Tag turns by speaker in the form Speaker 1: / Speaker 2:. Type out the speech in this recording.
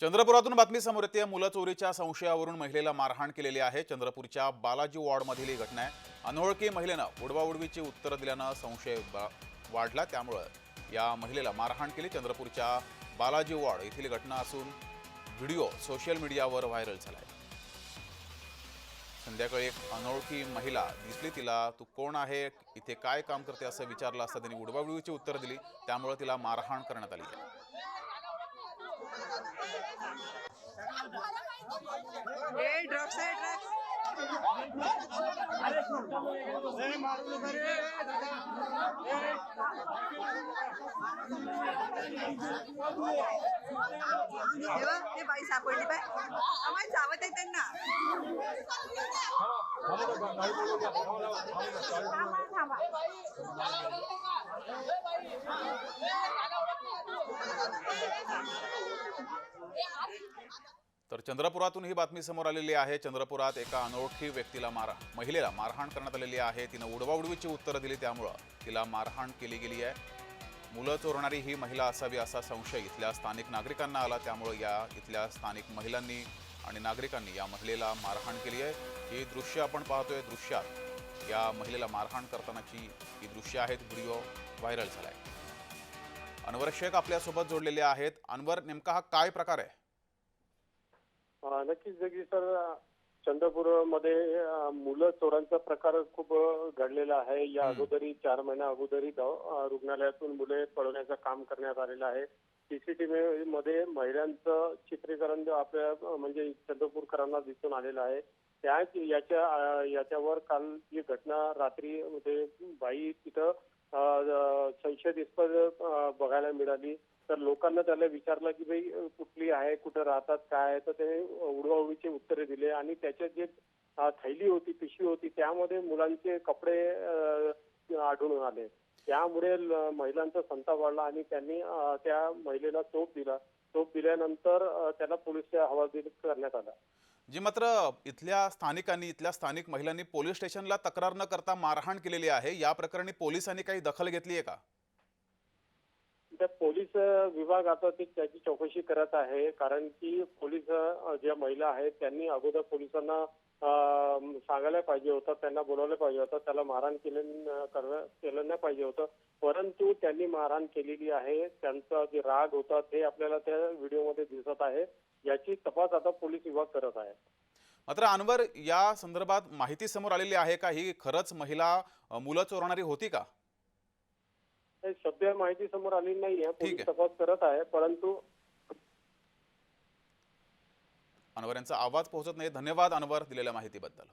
Speaker 1: चंद्रपुरातून बातमी समोर येते. मुलं चोरीच्या संशयावरून महिलेला मारहाण केलेली आहे. चंद्रपूरच्या बालाजी वॉर्डमधील ही घटना आहे. अनोळखी महिलेनं उडवाउडवीची उत्तरं दिल्यानं संशय वाढला. त्यामुळं या महिलेला मारहाण केली. चंद्रपूरच्या बालाजी वॉर्ड येथील घटना असून व्हिडिओ सोशल मीडियावर व्हायरल झाला आहे संध्याकाळी एक अनोळखी महिला दिसली. तिला तू कोण आहे? इथे काय काम करते? असं विचारलं असता त्यांनी उडवाउडवीची उत्तर दिली. त्यामुळे तिला मारहाण करण्यात आली आहे.
Speaker 2: ए ड्रग्स आहे ड्रग्स तेव्हा ते बाई सापडली बाय. आम्हाला चावत आहे त्यांना.
Speaker 1: तर चंद्रपुरातून ही बातमी समोर आलेली आहे. चंद्रपुरात एका अनोळखी व्यक्तीला मारा महिलेला मारहाण करण्यात आलेली आहे. तिनं उडवाउडवीची उत्तरं दिली त्यामुळं तिला मारहाण केली गेली आहे. मुलं चोरणारी ही महिला असावी असा संशय इथल्या स्थानिक नागरिकांना आला. त्यामुळं या इथल्या स्थानिक महिलांनी आणि नागरिकांनी या महिलेला मारहाण केली आहे. ही दृश्य आपण पाहतोय. दृश्यात या महिलेला मारहाण करतानाची ही दृश्य आहेत. व्हिडिओ व्हायरल झालाय. अनवर शेख आपल्यासोबत जोडलेले आहेत. अनवर नेमका हा काय प्रकार आहे?
Speaker 3: नक्कीच नक्कीच सर चंद्रपूरमध्ये मुलं चोरांचा प्रकार खूप घडलेला आहे. या. अगोदरी चार महिन्या अगोदरी रुग्णालयातून मुले पळवण्याचं काम करण्यात आलेलं आहे. सीसीटीव्ही मध्ये महिलांचं चित्रीकरण जे आपल्या म्हणजे चंद्रपूरकरांना दिसून आलेलं आहे. त्याच याच्या याच्यावर काल जी घटना रात्री मध्ये बाई तिथं अ, संशयास्पद बघायला मिळाली. तर लोकांना त्याला विचारलं की भाई कुठली आहे कुठं राहतात काय आहे? तर ते उडवाउडीचे उत्तरे दिले आणि त्याच्यात जे थैली होती पिशवी होती त्यामध्ये मुलांचे कपडे आढळून आले. त्यामुळे महिलांचा संताप वाढला आणि त्यांनी त्या महिलेला चोप दिला. चोप दिल्यानंतर त्याला पोलीसच्या हवालदिल करण्यात आला.
Speaker 1: जी मात्र इथल्या स्थानिकांनी इथल्या स्थानिक महिलांनी पोलीस स्टेशनला तक्रार न करता मारहाण केलेली आहे. या प्रकरणी पोलिसांनी काही दखल घेतली आहे का?
Speaker 3: सध्या पोलीस विभाग आता ते त्याची चौकशी करत आहे. कारण की पोलीस ज्या महिला आहेत त्यांनी अगोदर पोलिसांना सांगायला पाहिजे होतं त्यांना बोलावलं पाहिजे होतं त्याला मारहाण केले केलं नाही पाहिजे होतं. परंतु त्यांनी मारहाण केलेली आहे. त्यांचा जे राग होता ते आपल्याला त्या व्हिडिओमध्ये दिसत आहे. याची तपास आता पोलीस विभाग करत आहे.
Speaker 1: मात्र अनवर या संदर्भात माहिती समोर आलेली आहे का? ही खरंच महिला मुलं चोरणारी होती का?
Speaker 3: सध्या माहिती समोर आली नाही आहे.
Speaker 1: ठीक
Speaker 3: पोलीस. तपास करत आहे परंतु
Speaker 1: अनवर यांचा आवाज पोहोचत नाही. धन्यवाद अनवर दिलेल्या माहितीबद्दल.